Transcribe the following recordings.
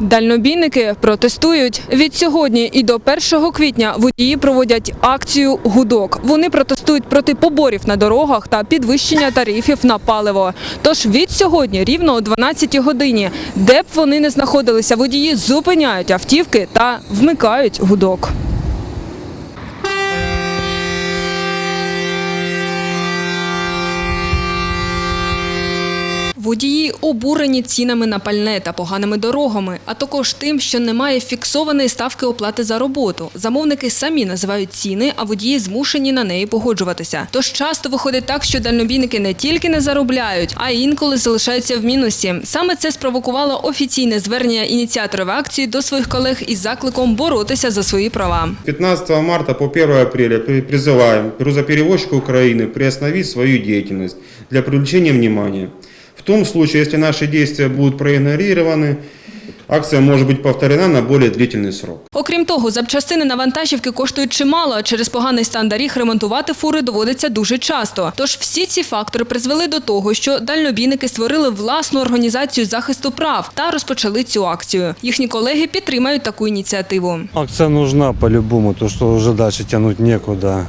Дальнобійники протестують. Від сьогодні і до 1 квітня водії проводять акцію «Гудок». Вони протестують проти поборів на дорогах та підвищення тарифів на паливо. Тож від сьогодні рівно о 12 годині, де б вони не знаходилися, водії зупиняють автівки та вмикають гудок. Водії обурені цінами на пальне та поганими дорогами, а також тим, що немає фіксованої ставки оплати за роботу. Замовники самі називають ціни, а водії змушені на неї погоджуватися. Тож часто виходить так, що дальнобійники не тільки не заробляють, а інколи залишаються в мінусі. Саме це спровокувало офіційне звернення ініціаторів акції до своїх колег із закликом боротися за свої права. 15 марта по 1 апреля при- призываем грузоперевозчика Украины приостановить свою деятельность для привлечения внимания. В том случае, если наши действия будут проигнорированы, акция может быть повторена на более длительный срок. Окрім того, запчастини на вантажівки коштують чимало, а через поганий стан доріг ремонтувати фури доводиться дуже часто. Тож всі ці фактори призвели до того, що дальнобійники створили власну організацію захисту прав та розпочали цю акцію. Їхні колеги підтримають таку ініціативу. Акция нужна по-любому, то что уже дальше тянуть некуда.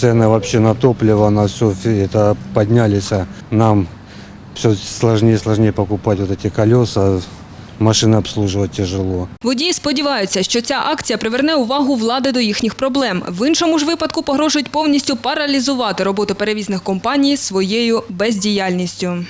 Цены вообще на топливо, на все это поднялись. а Нам все сложнее и сложнее покупать вот эти колеса. Машины обслуживать тяжело. Водії сподіваються, що ця акція приверне увагу влади до їхніх проблем. В іншому ж випадку погрожують повністю паралізувати роботу перевізних компаній своєю бездіяльністю.